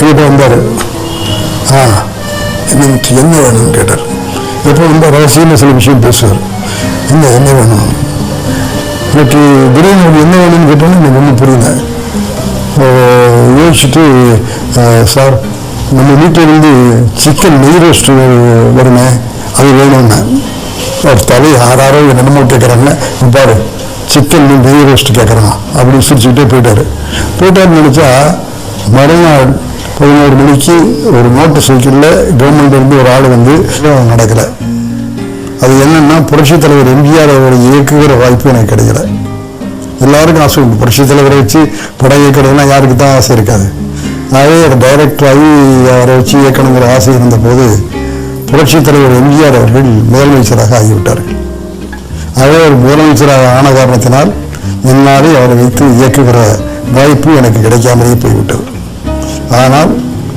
என்கிட்ட வந்தார். ஆ எனக்கு என்ன வேணும்னு கேட்டார். எப்போ வந்து ரகசியமாக சில விஷயம் பேசுவார். என்ன என்ன வேணும்? எனக்கு திடீர்னு என்ன வேணும்னு கேட்டோன்னா எனக்கு ஒன்றும் புரியல. யோசிச்சுட்டு சார் நம்ம வீட்டில் இருந்து சிக்கன் நெய் ரோஸ்ட் வருமே அது வேணும்னு. ஒரு தலை ஆறாரோ என்னமோ கேட்குறாங்க பாரு சிக்கன் நெய் ரோஸ்ட் கேட்குறான் அப்படின்னு சிரிச்சுக்கிட்டே போயிட்டார். போயிட்டாருன்னு நினச்சா மறுநாள் பதினோரு மணிக்கு ஒரு மோட்டர் சைக்கிளில் கவர்மெண்ட்லேருந்து ஒரு ஆள் வந்து நடக்கலை. அது என்னென்னா புரட்சித் தலைவர் எம்ஜிஆர் அவரை இயக்குகிற வாய்ப்பு எனக்கு கிடைக்கல. எல்லாருக்கும் ஆசை உண்டு. புரட்சித் தலைவரை வச்சு படம் இயக்கிறதுலாம் யாருக்கு தான் ஆசை இருக்காது. ஆகவே டைரக்டர் ஆகி அவரை வச்சு இயக்கணுங்கிற ஆசை இருந்தபோது புரட்சித் தலைவர் எம்ஜிஆர் அவர்கள் முதலமைச்சராக ஆகிவிட்டார்கள் ஆகவே அவர் முதலமைச்சராக ஆன காரணத்தினால் என்னாலே அவரை வைத்து இயக்குகிற வாய்ப்பு எனக்கு கிடைக்காமலே போய்விட்டது. ஆனால்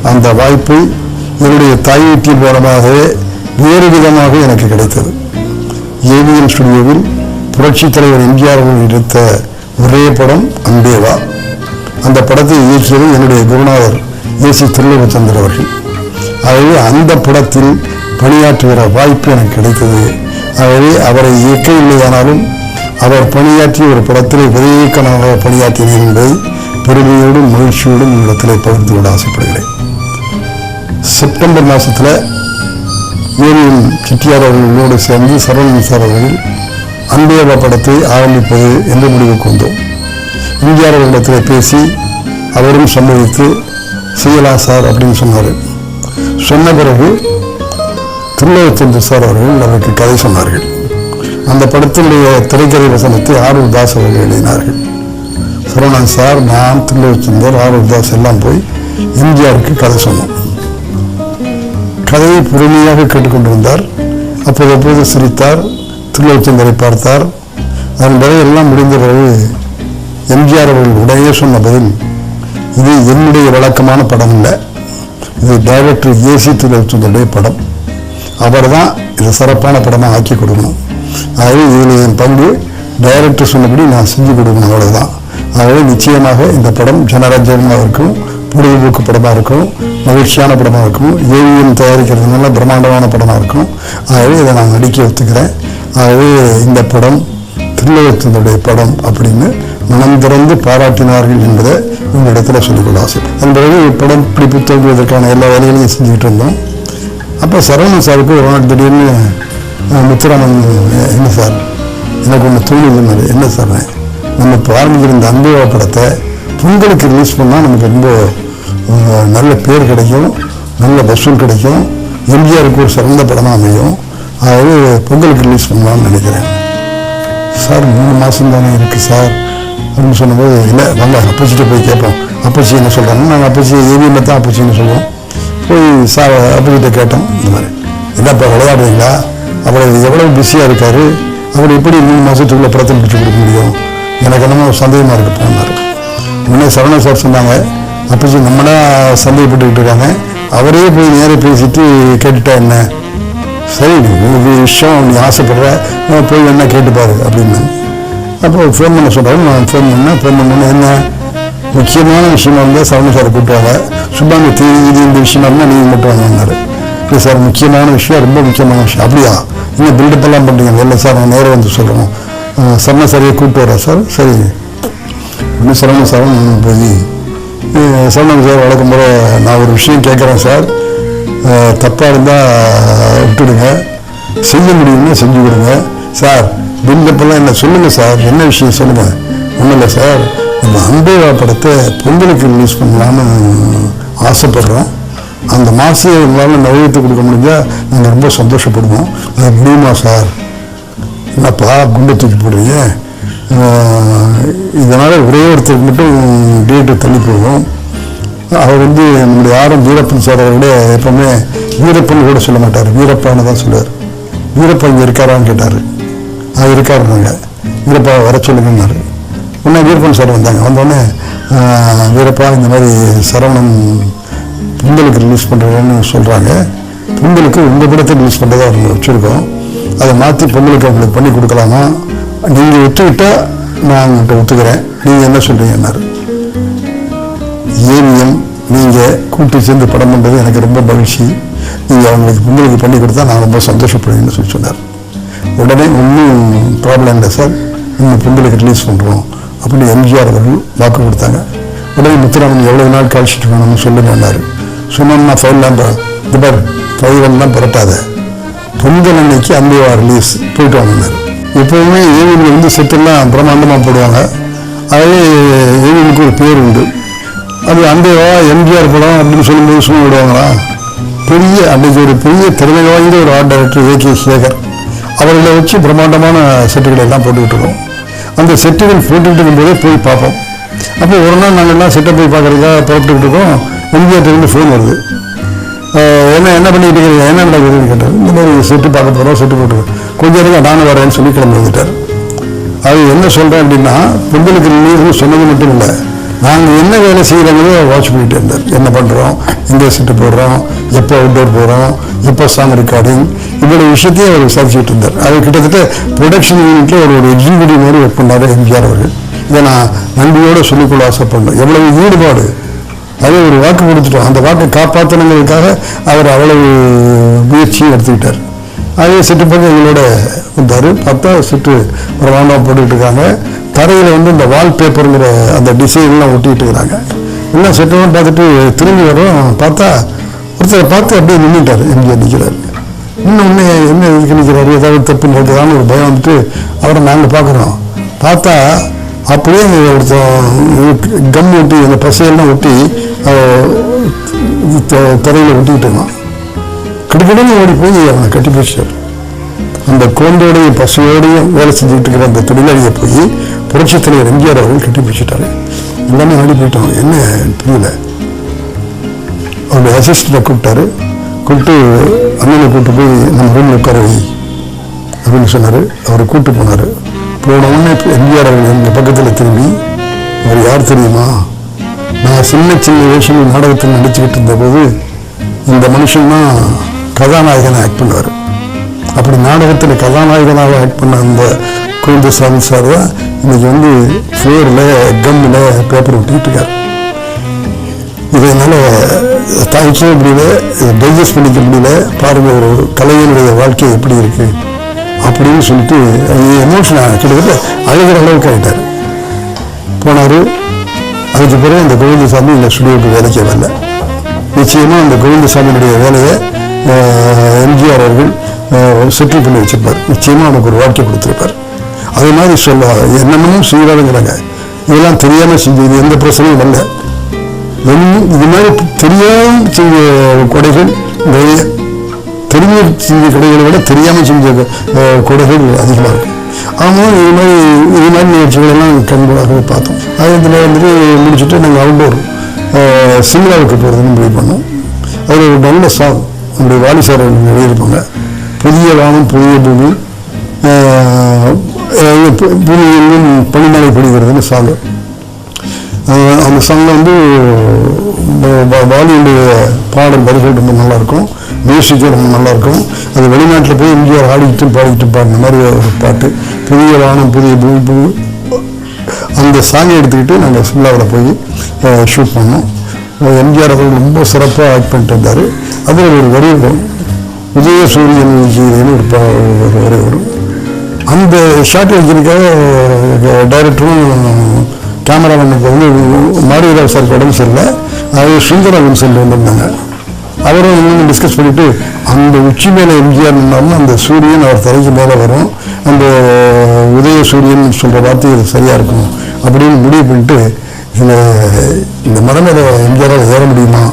அந்த வாய்ப்பு என்னுடைய தாய் வீட்டின் மூலமாகவே வேறு விதமாக எனக்கு கிடைத்தது. ஏவிஎம் ஸ்டுடியோவில் புரட்சித் தலைவர் எம்ஜிஆர் அவர்கள் எடுத்த ஒரே படம் அம்பேவா. அந்த படத்தை இயக்கியது என்னுடைய குருநாதர் ஏசி திருலோகச்சந்தர் அவர்கள். ஆகவே அந்த படத்தில் பணியாற்றுகிற வாய்ப்பு எனக்கு கிடைத்தது. ஆகவே அவரை இயக்கவில்லையானாலும் அவர் பணியாற்றிய ஒரு படத்தில் விதையக்கனாக பணியாற்றினேன் என்பதை பெருமையோடும் மகிழ்ச்சியோடும் உங்களிடத்தில் பகிர்ந்து கொள்ள ஆசைப்படுகிறேன். செப்டம்பர் மாதத்தில் ஏவிஎம் செட்டியார் அவர்களோடு சேர்ந்து சரவணன் சார் அவர்கள் அன்பேவா படத்தை ஆரம்பிப்பது என்ற முடிவுக்கு வந்தோம். எம்ஜிஆர் அவர்களிடத்தில் பேசி அவரும் சம்மதித்து செய்யலாம் சார் அப்படின்னு சொன்னார். சொன்ன பிறகு திருலோகச்சந்திர சார் அவர்கள் அவருக்கு கதை சொன்னார்கள். அந்த படத்தினுடைய திரைக்கதை வசனத்தை ஆர்வல் தாஸ் அவர்கள் எழுதினார்கள். சரவணன் சார் நான் திருலோகச்சந்தர் ஆரூர் தாஸ் எல்லாம் போய் எம்ஜிஆருக்கு கதை சொன்னோம். கதையை பொறுமையாக கேட்டுக்கொண்டிருந்தார். அப்போது எப்போது சிரித்தார் திருலோச்சந்தரை பார்த்தார். அதன் பிறகு எல்லாம் முடிந்த பிறகு எம்ஜிஆர் அவர்கள் உடனே சொன்ன பதில் இது என்னுடைய வழக்கமான படம் இல்லை இது டைரக்டர் ஏசி திருலோச்சந்தருடைய படம். அவர் தான் இது சிறப்பான படமாக ஆக்கி கொடுக்கணும். ஆகவே இதில் என் பங்கு டைரக்டர் சொன்னபடி நான் செஞ்சு கொடுக்கணும் அவ்வளவுதான். ஆகவே நிச்சயமாக இந்த படம் ஜனரஞ்சகமாக இருக்கும் பொழுதுபோக்கு படமாக இருக்கும் மகிழ்ச்சியான படமாக இருக்கும் ஏவிஎம் தயாரிக்கிறதுனால பிரம்மாண்டமான படமாக இருக்கும். ஆகவே இதை நான் நடிக்க ஒத்துக்கிறேன் ஆகவே இந்த படம் திருலோகத்தினுடைய படம் அப்படின்னு மனம் திறந்து பாராட்டினார்கள் என்பதை உங்களிடத்தில் சொல்லிக்கொள்ள ஆசை அந்த பிறகு படம் பிடிப்பு தோன்றுவதற்கான எல்லா வேலைகளையும் செஞ்சுக்கிட்டு இருந்தோம். அப்போ சரவணன் சாருக்கு ஒரு நாள் திடீர்னு முத்துராமன் என்ன சார்? எனக்கு ஒன்று தோணுதுன்னாரு. என்ன சார்? நம்ம ஆரம்பிக்கிற இந்த அன்புவா படத்தை பொங்கலுக்கு ரிலீஸ் பண்ணால் நமக்கு ரொம்ப நல்ல பேர் கிடைக்கும் நல்ல வசூல் கிடைக்கும். எம்ஜிஆருக்கு ஒரு சிறந்த படமாக அமையும். அதாவது பொங்கலுக்கு ரிலீஸ் பண்ணலாம்னு நினைக்கிறேன். சார் மூணு மாதம் தானே இருக்குது சார்? அப்படின்னு சொன்னபோது இல்லை வாங்க அப்பச்சிட்ட போய் கேட்போம். அப்பச்சி என்ன சொல்கிறாங்க நாங்கள் அப்பச்சி ஏவிஎம்ல தான் அப்பச்சின்னு சொல்லுவோம். போய் சார் அப்பச்சிட்ட கேட்டோம். இந்த மாதிரி என்னப்பா விளையாடுவீங்களா அவர் எவ்வளோ பிஸியாக இருக்காரு. அவர் எப்படி மூணு மாதத்துக்குள்ளே படத்தை முடிச்சு கொடுக்க முடியும்? எனக்கு என்னமோ சந்தேகமாக இருக்கு போனார் உடனே சரவண சார் சொன்னாங்க அப்பச்சி நம்மளா சந்தேகப்பட்டுக்கிட்டு இருக்காங்க. அவரே போய் நேராக பேசிட்டு கேட்டுட்டா என்ன? சரி விஷயம் நீ ஆசைப்படுற. போய் என்ன கேட்டுப்பாரு அப்படின்னு. அப்போ ஃபோன் பண்ண சொல்கிறாரு நான் ஃபோன் பண்ணேன். ஃபோன் பண்ணேன்னு என்ன? முக்கியமான விஷயமா இருந்தால் சரவண சார் கூப்பிட்டுவாங்க சுப்பாங்க தீ இது இந்த விஷயம் இருந்தால் நீங்கள் மட்டும் வாங்கினாரு இல்லை சார் முக்கியமான விஷயம் ரொம்ப முக்கியமான விஷயம். அப்படியா? நீங்கள் பில்டப்பெல்லாம் பண்ணுறீங்க இல்லை சார் நான் நேராக வந்து சொல்கிறோம் சரண சரியை கூப்பிட்டு வரேன் சார்? சரி இன்னும் சிரமம் சார் போய் அஹ் சார் வழக்கம் போல நான் ஒரு விஷயம் கேட்குறேன் சார். தப்பாக இருந்தால் விட்டுடுங்க. செய்ய முடியும்னா செஞ்சு கொடுங்க. சார் பில்லப்பெல்லாம் என்ன சொல்லுங்கள் சார். என்ன விஷயம் சொல்லுங்கள் ஒன்றும் இல்லை சார். நம்ம அன்பேவா படத்தை பொங்கலுக்கு ரிலீஸ் பண்ணலான்னு ஆசைப்படுறோம். அந்த மாதம் எங்களால் நிறைவேற்றி கொடுக்க முடிஞ்சால் நாங்கள் ரொம்ப சந்தோஷப்படுவோம். அது முடியுமா சார்? என்னப்பா குண்டை தூக்கி போடுறீங்க? இதனால் ஒரே ஒருத்தருக்கு மட்டும் டேட்டு தள்ளி போகும். அவர் வந்து நம்முடைய யாரும் வீரப்பன் சார் அவர்களே எப்பவுமே வீரப்பன் கூட சொல்ல மாட்டார். வீரப்பான்னு தான் சொல்லுவார். வீரப்பா இங்கே இருக்காரான்னு கேட்டார். அது இருக்காருனாங்க வீரப்பா வர சொல்லுங்கன்னாரு. உடனே வீரப்பன் சார் வந்தாங்க. வந்தோடனே வீரப்பா இந்த மாதிரி சரவணன் பொங்கலுக்கு ரிலீஸ் பண்ணுறேன்னு சொல்கிறாங்க பொங்கலுக்கு உங்கள் படத்தை ரிலீஸ் பண்ணுறதா அவங்க வச்சுருக்கோம். அதை மாற்றி பொங்கலுக்கு அவங்களுக்கு பண்ணி கொடுக்கலாமா? நீங்கள் ஒத்துக்கிட்டால் நான் உங்கள்கிட்ட ஒத்துக்கிறேன். நீங்கள் என்ன சொல்கிறீங்கன்னாரு ஏவிஎம் நீங்கள் கூட்டி சேர்ந்து படம் பண்ணுறது எனக்கு ரொம்ப மகிழ்ச்சி. நீங்கள் அவங்களுக்கு பொங்கலுக்கு பண்ணி கொடுத்தா நான் ரொம்ப சந்தோஷப்படுவேன்னு சொல்லி சொன்னார். உடனே ஒன்றும் ப்ராப்ளம் இல்லை சார். இன்னும் பொங்கலுக்கு ரிலீஸ் பண்ணுறோம் அப்படின்னு எம்ஜிஆர் அவர்கள் வாக்கு கொடுத்தாங்க. உடனே முத்துராமன் எவ்வளோ நாள் கழிச்சிட்டு வேணும்னு சொல்லுங்கன்னாரு சொன்னோம்னா ஃபைல்லாம் பார் ஃபைவெல்லாம் புரட்டாத. பொங்கல் அன்னைக்கு அம்பிவா ரிலீஸ் போயிட்டு வாங்கினார் எப்போவுமே ஏவிஎல் வந்து செட்டெல்லாம் பிரம்மாண்டமாக போடுவாங்க. அதே ஏவிலுக்கு ஒரு பேர் உண்டு. அது அன்பேவா எம்ஜிஆர் படம் அப்படின்னு சொல்லும்போது சும்மா விடுவாங்களா? பெரிய அன்னைக்கு ஒரு பெரிய திறமை வாய்ந்த ஒரு art director A K Sekhar அவர்களை வச்சு பிரம்மாண்டமான செட்டுகளை எல்லாம் போட்டுக்கிட்டு இருக்கோம் அந்த செட்டுகள் போட்டுக்கிட்டு இருக்கும்போதே போய் பார்ப்போம். அப்போ ஒரு நாள் நாங்கள் எல்லாம் செட்டை போய் பார்க்குறதுக்காக புறப்பட்டுக்கிட்டு இருக்கோம். எம்ஜிஆர்லேருந்து ஃபோன் வருது. என்ன என்ன பண்ணிட்டு என்ன நடக்குதுன்னு கேட்டார். இந்த மாதிரி செட்டு பார்க்க போகிறோம் செட்டு போட்டு கொஞ்ச நேரம் நானும் வரேன்னு சொல்லி கிளம்பி வந்துட்டார் அது என்ன சொல்கிறேன் அப்படின்னா பொங்கலுக்கு நீர்னு சொன்னது மட்டும் இல்லை. நாங்கள் என்ன வேலை செய்கிறோங்களோ வாட்ச் பண்ணிட்டு இருந்தார். என்ன பண்ணுறோம் எங்கே செட்டு போடுறோம் எப்போ அவுட்டோர் போகிறோம் எப்போ சாங் ரெக்கார்டிங் இவ்வளோ விஷயத்தையும் அவர் விசாரிச்சுட்டு இருந்தார். அது கிட்டத்தட்ட ப்ரொடக்ஷன் யூனிட்டில் ஒரு ஒரு எக்ஸிக்யூட்டிவ் மாதிரி ஒர்க் பண்ணார் எம்ஜிஆர் அவர்கள். இதை நான் நன்றியோடு சொல்லிக்கொள்ள ஆசைப்படணும் எவ்வளவு ஈடுபாடு அதே ஒரு வாக்கு கொடுத்துட்டோம். அந்த வாக்கை காப்பாற்றணுங்கிறதுக்காக அவர் அவ்வளவு முயற்சியும் எடுத்துக்கிட்டார். அதே செட்டு எங்களோட வந்தார். பார்த்தா சுற்று பிரமாண்டமாக போட்டுக்கிட்டு இருக்காங்க. தரையில் வந்து இந்த வால்பேப்பருங்கிற அந்த டிசைன்லாம் ஒட்டிக்கிட்டு இருக்கிறாங்க எல்லாம் செட்டெல்லாம் பார்த்துட்டு திரும்பி வரோம். பார்த்தா ஒருத்தரை பார்த்து அப்படியே நின்றுட்டார் எம்ஜிஆர் நிற்கிறார் இன்னும் ஒன்று என்ன இதுக்கு நிற்கிறாரு ஏதாவது தப்பு நடக்குதான்னு ஒரு பயம் வந்துட்டு அவரை நாங்கள் பார்க்குறோம். பார்த்தா அப்படியே ஒருத்தன் கம் ஒட்டி அந்த பசையெல்லாம் ஒட்டி தரையில் ஒட்டிக்கிட்டு இருந்தான் ஓடி போய் அவனை கட்டி பிடிச்சார். அந்த குழந்தையோடையும் பசுவோடையும் வேலை செஞ்சுட்டு இருக்கிற அந்த தொழிலாளியை போய் புரட்சித் தலைவர் எம்ஜிஆர் அவர்கள் கட்டி பிடிச்சிட்டாரு. எல்லாமே ஆடி போயிட்டோம் என்ன புரியல. அவருடைய அசிஸ்டண்ட்டை கூப்பிட்டாரு. கூப்பிட்டு அண்ணனை கூப்பிட்டு போய் நம்ம ரூமில் உட்கார வை அப்படின்னு சொன்னார். அவரை கூப்பிட்டு போனார். போன உடனே எம்ஜிஆர் அவர்கள் எங்கள் பக்கத்தில் திரும்பி அவர் யார் தெரியுமா? நான் சின்ன சின்ன வேஷங்கள் நாடகத்தில் நடிச்சுக்கிட்டு இருந்தபோது இந்த மனுஷன் தான் கதாநாயகனை ஆக்ட் பண்ணுவார். அப்படி நாடகத்தில் கதாநாயகனாக ஆக்ட் பண்ண அந்த கோவிந்தசாமி சார் தான் இன்னைக்கு வந்து ஃப்ளோரில் கம்மில் பேப்பர் ஒட்டிக்கிட்டு இருக்கார். இதனால என்னால் முடியல டைஜஸ்ட் பண்ணிக்க முடியல பாருங்கள் ஒரு கலைஞனுடைய வாழ்க்கை எப்படி இருக்கு அப்படின்னு சொல்லிட்டு எமோஷன் கிட்டத்தட்ட அழுகிற அளவுக்கு ஆகிட்டார் போனார் அதுக்கு பிறகு அந்த கோவிந்தசாமி இந்த ஸ்டுடியோக்கு வேலைக்கே வரல நிச்சயமாக அந்த கோவிந்தசாமியினுடைய வேலையை எம்ஜிஆர் அவர்கள் செட்டில் பண்ணி வச்சிருப்பார். நிச்சயமாக அவனுக்கு ஒரு வாழ்க்கை கொடுத்துருப்பார். அதே மாதிரி சொல்ல என்னென்னமோ செய்வாருங்கிறாங்க. இதெல்லாம் தெரியாமல் செஞ்சது எந்த பிரச்சனையும் இல்லை என்- இது மாதிரி தெரியாமல் செஞ்ச கொடைகள் நிறைய. தெரிஞ்ச செஞ்ச கொடைகளை விட தெரியாமல் செஞ்ச கொடைகள் அதிகமாக இருக்குது அவங்களும் இது மாதிரி இது மாதிரி நிகழ்ச்சிகளெல்லாம் கண்கூடாகவே பார்த்தோம் அதில் வந்துட்டு முடிச்சுட்டு நாங்கள் அவுட்டோர் சிம்லாவுக்கு போகிறதுன்னு முடிவு பண்ணோம். அது ஒரு நல்ல சாங் நம்முடைய வாலி சார் எழுதியிருப்பாங்க. புதிய வானம் புதிய பூமி பூமியிலும் பனிமலை பொழிகிறதுன்னு சாங் அந்த சாங்கில் வந்து வாலியுடைய பாடல் வரிகள் ரொம்ப நல்லாயிருக்கும் இருக்கும் மியூசிக்கும் ரொம்ப நல்லாயிருக்கும். அது வெளிநாட்டில் போய் எம்ஜிஆர் ஆடிக்கிட்டு பாடிக்கிட்டு பாடின மாதிரி ஒரு பாட்டு. புதிய வானம் புதிய பூமி அந்த சாங்கை எடுத்துக்கிட்டு நாங்கள் சிம்லாவில் போய் ஷூட் பண்ணோம். எம்ஜிஆர் அவர்கள் ரொம்ப சிறப்பாக ஆக்ட் பண்ணிட்டு இருந்தார். அதில் ஒரு வரி வரும் உதய சூரியன் கீதைன்னு ஒரு ஒரு வரி வரும். அந்த ஷார்ட் வச்சிருக்காக டைரக்டரும் கேமராமேனுக்கு வந்து மாரியராவ் சார் உடம்பு சரியில்லை. அது சுந்தர வின்சென்ட் வந்திருந்தாங்க. அவரும் இன்னும் டிஸ்கஸ் பண்ணிட்டு அந்த உச்சி மேலே எம்ஜிஆர் நின்னாலும் அந்த சூரியன் அவர் தலைக்கு மேலே வரும். அந்த உதய சூரியன் சொல்கிற வார்த்தை இது சரியாக இருக்கும் அப்படின்னு முடிவு பண்ணிட்டு இந்த இந்த மரம் மேலே எம்ஜிஆரால் ஏற முடியுமா?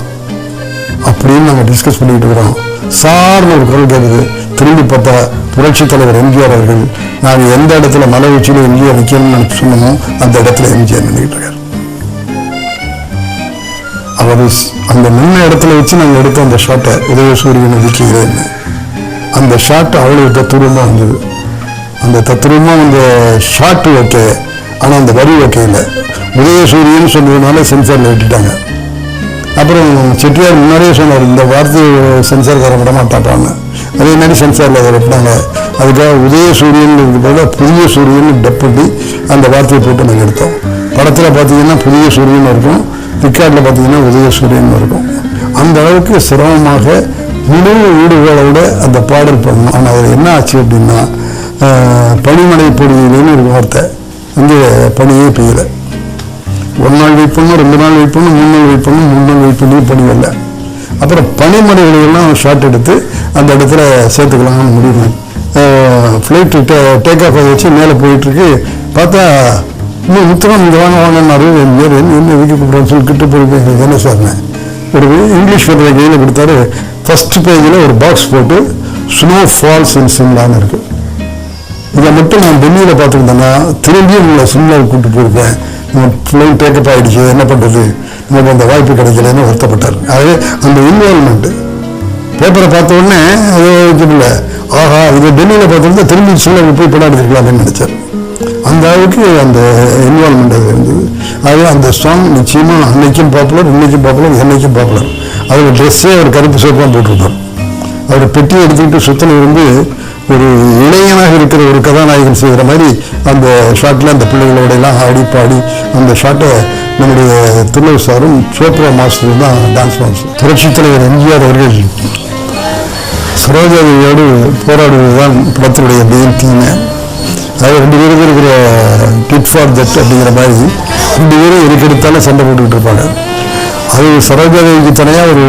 அப்படின்னு நாங்கள் டிஸ்கஸ் பண்ணிட்டு இருக்கிறோம். சார்னு ஒரு குரல் கேட்குது திரும்பி பார்த்தா புரட்சி தலைவர் எம்ஜிஆர் அவர்கள் நாங்கள் எந்த இடத்துல மலை உச்சியில் எம்ஜிஆர் நிற்கணும்னு நினைச்சு சொன்னோமோ அந்த இடத்துல எம்ஜிஆர் நின்றுட்டு இருக்கார். அவர் அந்த நின்ன இடத்துல வச்சு நாங்கள் எடுத்த அந்த ஷாட்டை உதயசூரியன் விதிக்கிறேன்னு அந்த ஷாட் அவ்வளோ தத்துவமாக இருந்தது. அந்த தத்துவமாக அந்த ஷாட் ஓகே ஆனால் அந்த வரி ஓகே இல்லை உதயசூரியன் சொன்னதுனால சென்சாரில் விட்டுட்டாங்க. அப்புறம் செட்டியார் முன்னாடியே சொன்னார் இந்த வார்த்தை சென்சார்காரன் விட மாட்டாட்டான்னு அதே மாதிரி சென்சாரில் அதை விட்டாங்க அதுக்காக உதய சூரியன் போல புதிய சூரியன் டப் பண்ணி அந்த வார்த்தையை போட்டு நாங்கள் எடுத்தோம். படத்தில் பார்த்தீங்கன்னா புதிய சூரியன் இருக்கும். பிக்கார்டில் பார்த்தீங்கன்னா உதயசூரியன் இருக்கும். அந்த அளவுக்கு சிரமமாக முழு ஈடுகளோட அந்த பாடல் பண்ணணும் ஆனால் அதில் என்ன ஆச்சு அப்படின்னா பனிமலை பனிமழை பொழியிலேன்னு ஒரு வார்த்தை. இங்கே பனியே பெய்யல. ஒரு நாள் வெயிட் ரெண்டு நாள் வெயிட் மூணு நாள் வெயிட் மூணு நாள் வெயிட் பண்ணி அப்புறம் பனிமலைகளெல்லாம் ஷார்ட் எடுத்து அந்த இடத்துல சேர்த்துக்கலாம்னு முடிவு. ஃப்ளைட்டு டே டேக் ஆஃப் வச்சு மேலே போயிட்டுருக்கு பார்த்தா இன்னும் உத்தரம் இங்கே வாங்க வாங்கினாரு என் பேர் என்ன எதுக்கு கூப்பிட்றான்னு சொல்லி கிட்ட போய் என்ன சார்னேன் ஒரு இங்கிலீஷ் பேப்பரை கையில் கொடுத்தாரு. ஃபர்ஸ்ட் பேஜில் ஒரு பாக்ஸ் போட்டு ஸ்னோ ஃபால்ஸ் இன் சிம்லான்னு இருக்கு. இதை மட்டும் நான் டெல்லியில் பார்த்துருந்தேன்னா திரும்பியும் உங்களை சிம்லாவுக்கு கூப்பிட்டு போயிருப்பேன் நம்ம பிள்ளைங்க டேக்கப் ஆகிடுச்சு என்ன பண்ணுறது நமக்கு அந்த வாய்ப்பு கிடைக்கலன்னு வருத்தப்பட்டார். ஆகவே அந்த இன்வால்மெண்ட்டு பேப்பரை பார்த்த உடனே அது இல்லை. ஆஹா இதை டெல்லியில் பார்த்துருந்தா திரும்பி சிம்லாவுக்கு போய் படம் எடுத்துக்கலாம்னு நினச்சார். அந்த அளவுக்கு அந்த இன்வால்மெண்ட் அது இருந்தது. அது அந்த சாங் நிச்சயமாக அன்னைக்கும் பாப்புலர் இன்னைக்கும் பாப்புலர் என்னைக்கும் பாப்புலர் அதில் ட்ரெஸ்ஸே ஒரு கருப்பு சோப்பாக போட்டிருப்பார் அவர் பெட்டி எடுத்துக்கிட்டு சுத்தனை இருந்து ஒரு இளைஞனாக இருக்கிற ஒரு கதாநாயகன் செய்கிற மாதிரி அந்த ஷாட்டில் அந்த பிள்ளைகளோட எல்லாம் ஆடி பாடி அந்த ஷாட்டை நம்முடைய துள்ளூர் சாரும் சோப்ரா மாஸ்டரும் தான் டான்ஸ் மாஸ்டர் புரட்சித் தலைவர் எம்ஜிஆர் அவர்கள் சரோஜாதேவியோடு போராடுவது தான் படத்தினுடைய மெயின் தீமை அது ரெண்டு பேருக்கு இருக்கிற டிட் ஃபார் தட் அப்படிங்கிற மாதிரி ரெண்டு பேரும் எதுக்கெடுத்தாலும் சண்டை போட்டுக்கிட்டு இருப்பாங்க. அது சரோஜாதேவிக்கு தனியாக ஒரு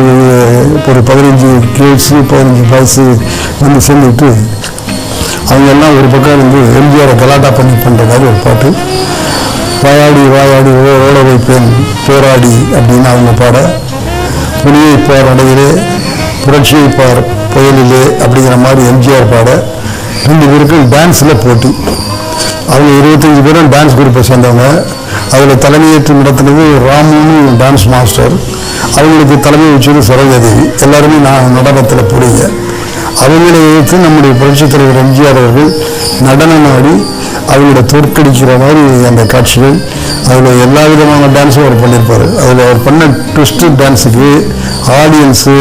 ஒரு பதினஞ்சு கேட்ஸு பதினஞ்சு பாய்ஸு வந்து சேர்ந்துட்டு அவங்க எல்லாம் ஒரு பக்கம் இருந்து எம்ஜிஆரை கலாட்டா பண்ணி பண்ணுற மாதிரி ஒரு பாட்டு. வாயாடி வாயாடி ஓ ஓட வைப்பேன் போராடி அப்படின்னு அவங்க பாட புனியை பார் அடையிலே புரட்சியை பார் புயலிலே அப்படிங்கிற மாதிரி எம்ஜிஆர் பாட ரெண்டு பேருக்கும் டான்ஸில் போட்டி. அவங்க இருபத்தஞ்சி பேரும் டான்ஸ் குரூப்பை சேர்ந்தவங்க. அதில் தலைமையேற்று நடத்தினது ராமுன்னு டான்ஸ் மாஸ்டர் அவங்களுக்கு தலைமை வச்சது சரோஜாதேவி எல்லாருமே நான் நடனத்தில் புரியுங்க. அவங்களை எதிர்த்து நம்முடைய புரட்சித் தலைவர் எம்ஜிஆர் அவர்கள் நடனம் ஆடி அவங்கள தோற்கடிக்கிற மாதிரி அந்த காட்சிகள் அதில் எல்லா விதமான டான்ஸும் அவர் பண்ணியிருப்பார் அதில் அவர் பண்ண ட்விஸ்ட்டு டான்ஸுக்கு ஆடியன்ஸு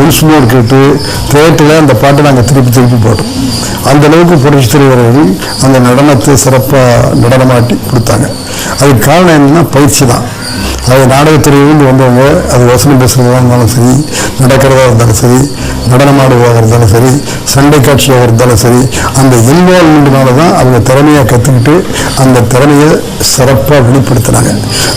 ஒன்ஸ் மோர் கேட்டு தேட்டரில் அந்த பாட்டை நாங்கள் திருப்பி திருப்பி போட்டோம். அந்த அளவுக்கு தலைவர்கள் அந்த நடனத்தை சிறப்பாக நடனமாட்டி கொடுத்தாங்க. அதுக்கு காரணம் என்னென்னா பயிற்சி தான். அது நாடகத்துறையிலிருந்து வந்தவங்க அது வசனம் பேசுகிறதா இருந்தாலும் சரி நடக்கிறதா இருந்தாலும் சரி நடனமாடுவதாக இருந்தாலும் சரி சண்டை காட்சியாக இருந்தாலும் சரி அந்த இன்வால்மெண்ட்னால தான் அவங்க திறமையாக கற்றுக்கிட்டு அந்த திறமையை சிறப்பாக வெளிப்படுத்தினாங்க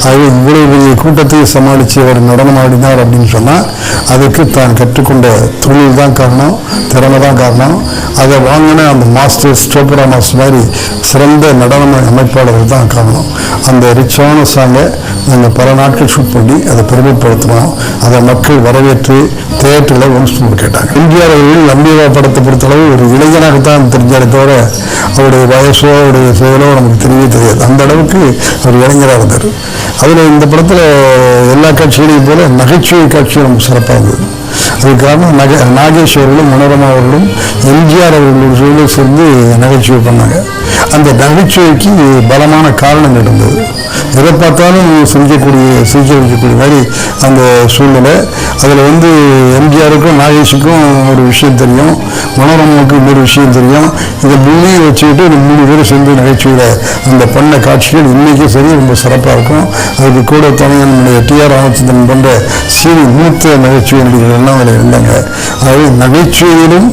ஆகவே இவ்வளவு பெரிய கூட்டத்தை சமாளித்து அவர் நடனம் ஆடினார் அப்படின்னு சொன்னால் அதுக்கு தான் கற்றுக்கொண்ட தொழில் தான் காரணம் திறமை தான் காரணம். அதை வாங்கின அந்த மாஸ்டர் ஸ்டோபரா மாஸ்டர் மாதிரி சிறந்த நடன அமைப்பாளர்கள் தான் காரணம். அந்த ரிச்சான சாங்கை நாங்கள் பல நாட்கள் ஷூட் பண்ணி அதை பெருமைப்படுத்தினோம் அதை மக்கள் வரவேற்று தேட்டரில் ஒன்ஸ் கேட்டாங்க. கேட்டாங்க எம்ஜிஆர் அவர்கள் நம்பியவா படத்தை பொறுத்தளவு ஒரு இளைஞனாகத்தான் தெரிஞ்சாலே தவிர அவருடைய வயசோ அவருடைய செயலோ நமக்கு தெரியவே தெரியாது. அந்த அளவுக்கு அவர் இளைஞராக இருந்தார். அதில் இந்த படத்தில் எல்லா காட்சிகளையும் போல நகைச்சுவை காட்சியும் நமக்கு சிறப்பாக இருந்தது. அதுக்கு காரணம் நகை நாகேஷ் அவர்களும் மனோரமா அவர்களும் எம்ஜிஆர் அவர்களுடைய சூழலை சேர்ந்து நகைச்சுவை பண்ணாங்க. அந்த நகைச்சுவைக்கு பலமான காரணம் இருந்தது. எதை பார்த்தாலும் சிரிக்கக்கூடிய சிரிக்க வைக்கக்கூடிய மாதிரி அந்த சூழ்நிலை. அதில் வந்து எம்ஜிஆருக்கும் நாகேஷுக்கும் ஒரு விஷயம் தெரியும். மனோரமாவுக்கு இன்னொரு விஷயம் தெரியும். இதை மூணையும் வச்சுக்கிட்டு இந்த மூணு பேரும் சேர்ந்து நகைச்சுவையில் அந்த பண்ண காட்சிகள் இன்றைக்கும் சரி ரொம்ப சிறப்பாக இருக்கும். அதுக்கு கூட துணையாக நம்முடைய டிஆர் ராமச்சந்திரன் போன்ற சீனி மூத்த நகைச்சுவை நடிகர்கள் எல்லாம் அதில் இருந்தாங்க. அதாவது நகைச்சுவையிலும்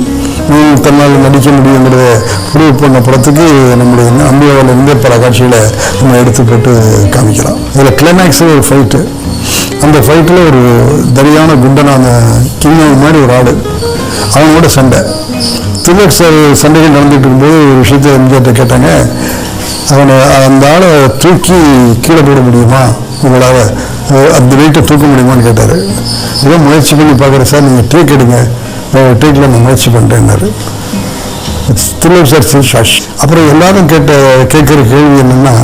தன்னால் நடிக்க முடியுங்கிறத ப்ரூவ் பண்ண படத்துக்கு நம்முடைய அம்பியாவில் இருந்தே பல காட்சிகளை நம்ம எடுத்து போட்டு காமிக்கலாம் இதில் கிளைமேக்ஸ் ஒரு ஃபைட்டு அந்த ஃபைட்டில் ஒரு தரியான குண்டனான கிங்கம் மாதிரி ஒரு ஆடு. அவனோட சண்டை. திலக் சார் சண்டைகள் நடந்துட்டு இருக்கும்போது ஒரு விஷயத்தை எம்ஜிஆர்ட்ட கேட்டாங்க. அவனை அந்த ஆளை தூக்கி கீழே போட முடியுமா? உங்களால் அந்த வெயிட்டை தூக்க முடியுமான்னு கேட்டார். இதெல்லாம் முயற்சி பண்ணி பார்க்குறேன் சார் நீங்கள் டேக் எடுங்க. டைட்டில் நான் முயற்சி பண்ணுறேன்னாரு தில்லூர் சார் சாஷ் அப்புறம் எல்லாரும் கேட்ட கேட்குற கேள்வி என்னென்னா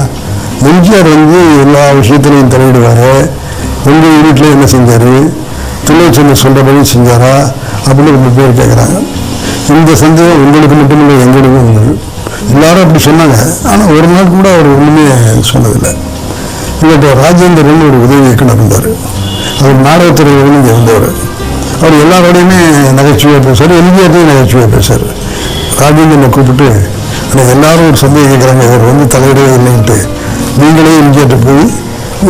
எம்ஜிஆர் வந்து எல்லா விஷயத்துலையும் தலையிடுவார். உங்கள் யூனிட்டில் என்ன செஞ்சார்? தில்லூர் சொல்கிறபடி செஞ்சாரா? அப்படின்னு ரொம்ப பேர் கேட்குறாங்க இந்த சந்தேகம் உங்களுக்கு மட்டுமில்லை எங்களுக்கும் இருந்தது எல்லாரும் அப்படி சொன்னாங்க. ஆனால் ஒரு நாள் கூட அவர் ஒன்றுமே சொன்னதில்லை. எங்கள்கிட்ட ராஜேந்திரன் ஒரு உதவி இயக்குனர் இருந்தார். அவர் நாடகத்துறையிலிருந்து இங்கே இருந்தவர் அவர் எல்லாரோடையுமே நகைச்சுவையாக பேசுவார். எம்ஜிஆர்டையும் நகைச்சுவையாக பேசுவார். ராஜேந்திரனை கூப்பிட்டு ஆனால் எல்லாரும் ஒரு சந்தேகம் கேட்குறாங்க. இவர் வந்து தலையிடவே இல்லைன்ட்டு. நீங்களே எம்ஜிஆர்ட்ட போய்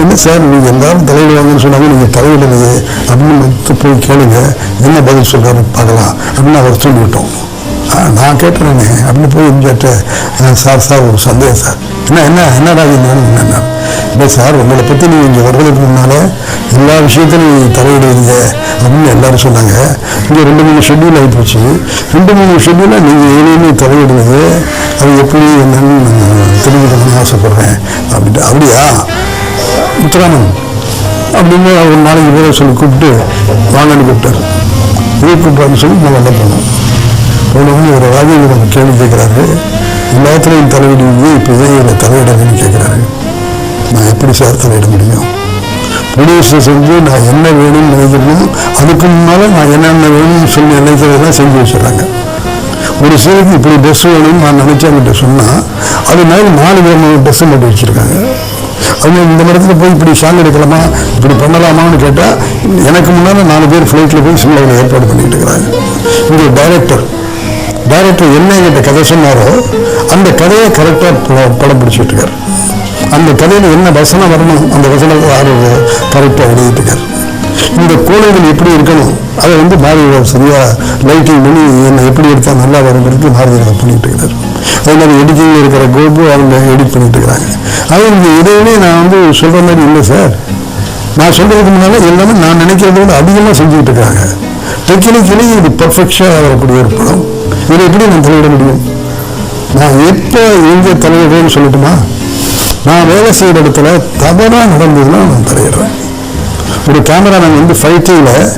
என்ன சார் நீங்கள் எல்லாரும் தலையிடுவாங்கன்னு சொன்னாங்க. நீங்கள் தலையிடலையே. அப்படின்னு போய் கேளுங்க. என்ன பதில் சொல்கிறாரு பார்க்கலாம். அப்படின்னு அவர் சொல்லிவிட்டோம். நான் கேட்டுறேனே அப்படின்னு போய் எம்ஜிஆர்ட்ட சார் சார் ஒரு சந்தேகம் சார். என்ன என்ன என்ன ராஜேந்திரன் என்ன இல்லை சார் உங்களை பற்றி நீங்கள் இங்கே வர்றதுக்கு எல்லா விஷயத்திலும் நீங்க தலையிடுவீங்க அப்படின்னு எல்லாரும் சொன்னாங்க. இங்கே ரெண்டு மூணு ஷெட்யூல் ஆகிப்போச்சு ரெண்டு மூணு ஷெட்யூலாக நீங்கள் எதுலேயுமே தலையிடுவது அது எப்படி என்னன்னு நான் தெரிஞ்சுக்கணும்னு ஆசைப்பட்றேன். அப்படின்ட்டு அப்படியா? முத்துராமன் அப்படின்னு ஒரு நாளைக்கு பேரை சொல்லி கூப்பிட்டு வாங்கன்னு கூப்பிட்டார். இது கூப்பிட்டாருன்னு சொல்லி நான் நல்லா போனோம் போனவங்க ஒரு ராஜேந்திரன் கேள்வி கேட்குறாரு. எல்லாத்துலேயும் தலையிடுவீங்க இப்போ இதை தலையிடுறதுன்னு கேட்குறாரு. நான் எப்படி சார் தலையிட முடியும்? ப்ரொடியூசர் செஞ்சு நான் என்ன வேணும்னு எழுதணும் அதுக்கு முன்னால் நான் என்னென்ன வேணும்னு சொல்லி நினைக்கிறதெல்லாம் செஞ்சு வச்சுறாங்க ஒரு சிலருக்கு இப்படி ட்ரெஸ் வேணும்னு நான் நினைச்சவங்கிட்ட சொன்னால் அது மாதிரி நாலு விதமான ட்ரெஸ்ஸு மாட்டி வச்சுருக்காங்க. அவங்க இந்த இடத்துல போய் இப்படி ஷாங் எடுக்கலாமா இப்படி பண்ணலாமான்னு கேட்டால் எனக்கு முன்னால் நாலு பேர் ஃப்ளைட்டில் போய் சிம்லாவில் ஏற்பாடு பண்ணிட்டு இருக்கிறாங்க. இங்கே டைரக்டர் டைரக்டர் என்ன என்கிட்ட கதை சொன்னாரோ அந்த கதையை கரெக்டாக படம் பிடிச்சிட்டு இருக்காரு. அந்த கதையில் என்ன வசனம் வரணும் அந்த வசனம் யாரு கரெக்டாக எழுதிட்டு இந்த கோலைகள் எப்படி இருக்கணும்? அதை வந்து பாரதியார் சரியாக லைட்டிங் பண்ணி என்ன எப்படி எடுத்தால் நல்லா வருங்கிறது பாரதியார் பண்ணிட்டு இருக்கிறார் அதே மாதிரி எடிட்டிங்கில் இருக்கிற கோபு அவங்க எடிட் பண்ணிட்டு இருக்கிறாங்க அது இந்த எதையுமே நான் வந்து சொல்கிற மாதிரி இல்லை சார். நான் சொல்கிறதுக்கு முன்னால் எல்லாமே நான் நினைக்கிறத விட அதிகமாக செஞ்சுக்கிட்டு இருக்காங்க. டெக்னிக்கலி இது பர்ஃபெக்ஷனாக வரக்கூடிய ஒரு படம். இதை எப்படி நான் தலையிட முடியும்? நான் எப்போ எங்கே தலையிடுறேன்னு சொல்லட்டுமா? நான் வேலை செய்கிற இடத்துல தவறாக நடந்ததுன்னா நான் தலையிடுறேன். ஒரு கேமரா நாங்கள் வந்து ஃபைட்டிங்கில்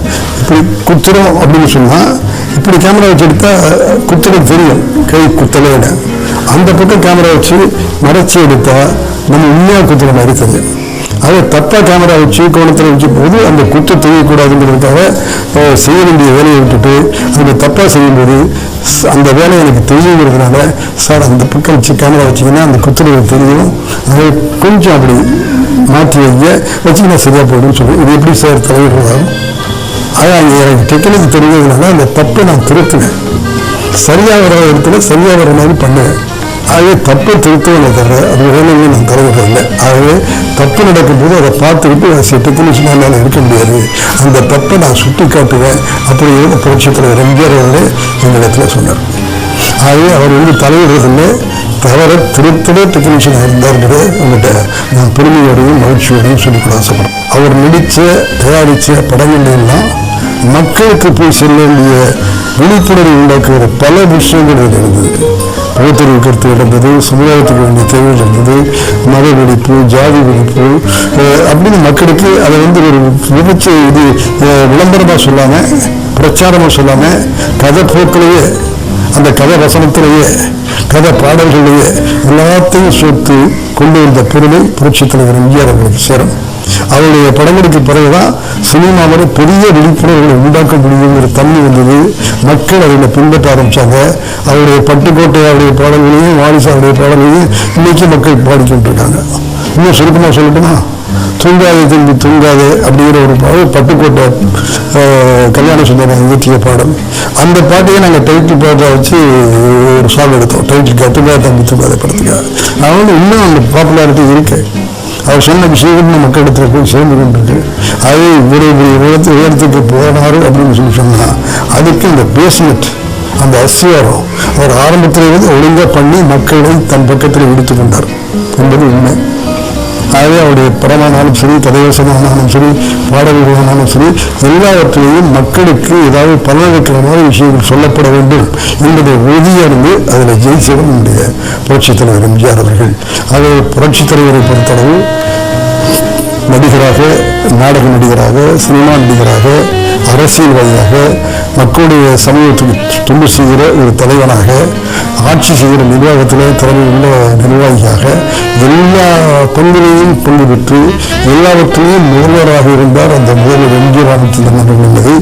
இப்படி குத்துறோம் அப்படின்னு சொன்னால் இப்படி கேமரா வச்சு எடுத்தால் குத்துறது தெரியும் கை குத்தலைன்னு. அந்த பக்கம் கேமரா வச்சு மறைச்சி எடுத்தால் நம்ம உண்மையாக குத்துற மாதிரி தெரியும். அதை தப்பாக கேமரா வச்சு கோணத்தில் வச்சு போது அந்த குற்றம் தெரியக்கூடாதுங்கிறதுக்காக செய்ய வேண்டிய வேலையை விட்டுட்டு அதில் தப்பாக செய்யும்போது அந்த வேலை எனக்கு தெரியுங்கிறதுனால சார் அந்த பக்கம் வச்சு கேமரா வச்சிங்கன்னா அந்த குத்துறது தெரியும் அதை கொஞ்சம் அப்படி மாற்றி வைங்க. வச்சிங்கன்னா சரியாக போயிடும்னு சொல்லி. இது எப்படி சார் தலையிடுறதாகும் அதான் எனக்கு டெக்னிக் தெரிஞ்சதுனால அந்த தப்பை நான் திருத்துவேன். சரியாக வர இடத்துல சரியாக வர மாதிரி பண்ணுவேன். ஆகவே தப்பை திருத்தவனை தவிர அது வேலையை நான் தலையிடுறதில்லை ஆகவே தப்பு நடக்கும்போது அதை பார்த்துக்கிட்டு அதை என்னால் இருக்க முடியாது. அந்த தப்பை நான் சுட்டி காட்டுவேன் அப்படிங்கிறது புரட்சித் தலைவர் எம்ஜிஆர் அவர்களே சொன்னார். ஆகவே அவர் வந்து தலையிடுறதில்லை. தவிர திருத்தவே டெக்னீஷியனாக இருந்தாருங்கிறத உங்கள்கிட்ட நான் பெருமையோடையும் மகிழ்ச்சியோடையும் சொல்லிக்கொள்ள ஆசைப்படுறேன். அவர் நடித்த தயாரித்த படங்கள் எல்லாம் மக்களுக்கு போய் செல்ல வேண்டிய விழிப்புணர்வு உண்டாக்குகிற பல விஷயங்கள் இருந்தது. பகுத்தறிவு கருத்து இருந்தது சமுதாயத்துக்கு வேண்டிய தேவைகள் இருந்தது மத வெடிப்பு ஜாதி வெடிப்பு அப்படின்னு மக்களுக்கு அதை வந்து ஒரு விமர்ச இது விளம்பரமாக சொல்லாமல் பிரச்சாரமாக சொல்லாமல் கதை போக்கிலேயே அந்த கதை வசனத்திலேயே கதை பாடல்களையே எல்லாத்தையும் சேர்த்து கொண்டு வந்த பெருமை புரட்சித் தலைவர் எம்ஜிஆர் அவர்களுக்கு சேரும். அவருடைய படங்களுக்கு பிறகுதான் சினிமாவோட பெரிய விழிப்புணர்வுகளை உண்டாக்க முடியுங்கிற தன்மை வந்தது. மக்கள் அதில் பின்பற்ற ஆரம்பிச்சாங்க. அவருடைய பட்டுக்கோட்டை அவருடைய பாடல்களையும் வாரிசு அவருடைய பாடல்களையும் இன்னைக்கு மக்கள் பாடிக்கொண்டிருக்காங்க இன்னும் சுருக்கமாக சொல்லட்டுமா? தூங்காதே திரும்பி தூங்காதே அப்படிங்கிற ஒரு பாடல் பட்டுக்கோட்டை கல்யாண சுந்தரம் இயற்றிய பாடல். அந்த பாட்டையே நாங்கள் டைட்டில் பாட்டை வச்சு ஒரு சாங் எடுத்தோம். டைட்டில் கட்டுக்கா தம்பி தூங்காத படத்துக்காக அதனால இன்னும் அந்த பாப்புலாரிட்டி இருக்குது அவர் சொன்ன விஷயங்கள் மக்களிடத்தில் போய் சேர்ந்து கொண்டிருக்கு. அது இவ்வளவு பெரிய உயரத்து உயரத்துக்கு போனார் அப்படின்னு சொல்லி சொன்னால் அதுக்கு இந்த பேஸ்மெண்ட் அந்த அஸ்திவாரம் அவர் ஆரம்பத்தில் இருந்து ஒழுங்காக பண்ணி மக்களை தன் பக்கத்தில் எடுத்துக் கொண்டார். என்பது உண்மை. ஆகவே அவருடைய படமானாலும் சரி கதையோசனானாலும் சரி பாடல்களானாலும் சரி எல்லாவற்றிலையும் மக்களுக்கு ஏதாவது பலனளிக்கிற மாதிரி விஷயங்கள் சொல்லப்பட வேண்டும் என்பதை உறுதியறிந்து அதில் ஜெயிச்சவர் நம்முடைய புரட்சித் தலைவர் எம்ஜிஆர் அவர்கள். ஆகவே புரட்சித் தலைவரை பொறுத்தளவு நடிகராக நாடக நடிகராக சினிமா நடிகராக அரசியல்வாதியாக மக்களுடைய சமூகத்துக்கு தொண்டு செய்கிற ஒரு தலைவனாக ஆட்சி செய்கிற நிர்வாகத்தில் தலைமை உள்ள நிர்வாகியாக எல்லா பங்குகளையும் பங்கு பெற்று எல்லாவற்றிலையும் முதல்வராக இருந்தார் அந்த முதல்வர் எம்ஜிஆர் ராமச்சந்திரன் அவர்கள். என்பதை